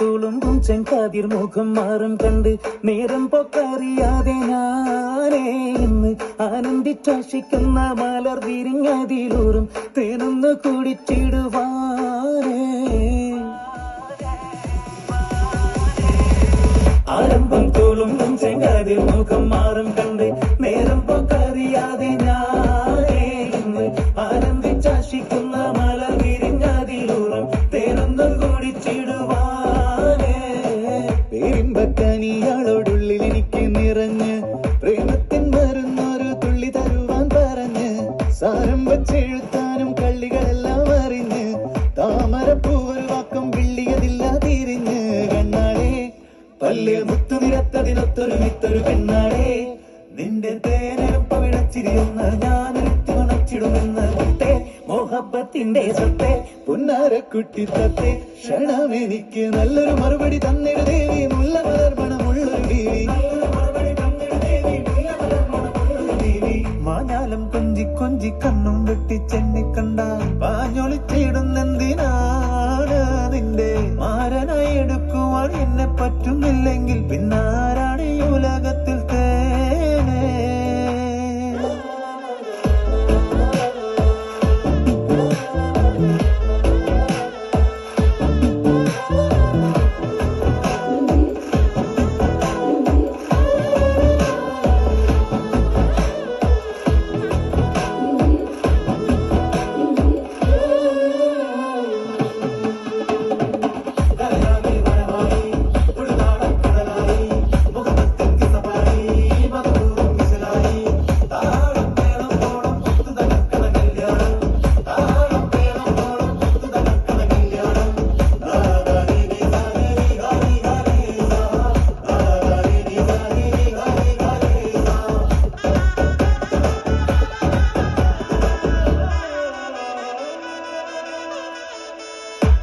തുളുമ്പും ചെങ്കാതിർ മുഖം മാറും കണ്ട് നേരം പൊക്കറിയാതെ ഞാനേ ഇന്ന് ആനന്ദിച്ചാശിക്കുന്ന മലർ വിരിഞ്ഞതിലൂറും തേനൊന്ന് കുടിച്ചിടുവാനേ. ആരംഭം തോലും ചെങ്കാതിൽ മുഖം മാറും കണ്ട് നേരം പൊക്കറിയാതെ ഞാനേ ഇന്ന് ആനന്ദിച്ചാശിക്കുന്ന മലർ വിരിഞ്ഞതിലൂറും തേനൊന്ന് കുടിച്ചിടുവാനേ. പേരിമ്പക്കനിയാളോടുള്ളിൽ എനിക്ക് നിറഞ്ഞ് വച്ചെഴുത്താനും കള്ളികളെല്ലാം അറിഞ്ഞ് താമരപ്പൂവൊരു വാക്കം വിള്ളിയതില്ല തിരിഞ്ഞ്. കണ്ണാളെ പല്ല് മുത്തു നിരത്തതിനൊത്തൊരു മിത്തൊരു കണ്ണാളെ നിന്റെ തേനൊപ്പ വിളച്ചിരിയുന്ന ഞാനൊരുത്തി ഉണച്ചിടുമെന്ന് മുത്തേ മോഹബത്തിന്റെ സത്തെ പുന്നാരക്കുട്ടി തത്തെ ക്ഷണമെനിക്ക് നല്ലൊരു മറുപടി തന്നിരു ദേവി മാഞ്ഞാലം കൊഞ്ചി കൊഞ്ചി കണ്ണും വെട്ടി ചെന്നി കണ്ട പാഞ്ഞൊളിച്ചിടുന്നെന്തിനാണ് നിന്റെ മാരനായി എടുക്കുവാൻ എന്നെ പറ്റുന്നില്ലെങ്കിൽ പിന്നാരാണ്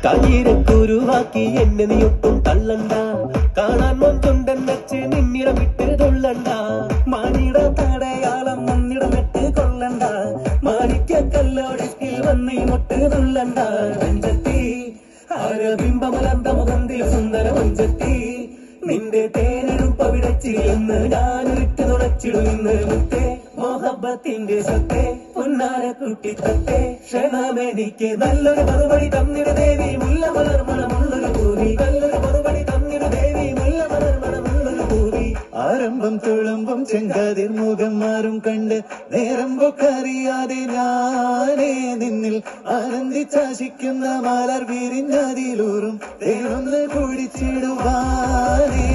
കയ്യിരക്കുരുവാക്കി എന്നെ നീ ഒട്ടും തള്ളണ്ട. കാണാൻ മൊഞ്ചുണ്ടൻ വെച്ച് നിന്നിടം വിട്ട് തൊള്ളണ്ട. മാനിട തടയാളം മുന്നിടം വെട്ട് കൊള്ളണ്ട. മാണിക്ക കല്ലോടക്കിൽ വന്ന് മൊട്ട് തൊള്ളണ്ട. നെഞ്ചത്തി ആരബിംബമലർന്ന മുഖന്തിൽ സുന്ദര മഞ്ചത്തി നിന്റെ തേനെടുപ്പ വിടച്ചിരുന്ന് ഞാനൊരുറ്റ് തുണച്ചിടുന്ന് മുത്തേ. മോഹബത്തിന്റെ സത്തെ പുന്നാര കുട്ടി തത്തെ. ക്ഷണമെനിക്ക് നല്ലൊരു മറുപടി തന്നിട ദേവി. മുല്ല മലർമണമുള്ളൊരു പൂവി നല്ലൊരു മറുപടി തന്നിട ദേവി. മുല്ല മലർമണമുള്ളൊരു പൂവി ആരംഭം തുളുമ്പും ചെങ്കാതിർ മുഖം മാറും കണ്ട് നേരം പൊക്കറിയാതെ ഞാനേ നിന്നിൽ ആനന്ദിച്ചാശിക്കുന്ന മാലർ വിരിഞ്ഞതിലൂറും കുടിച്ചിടുവാനേ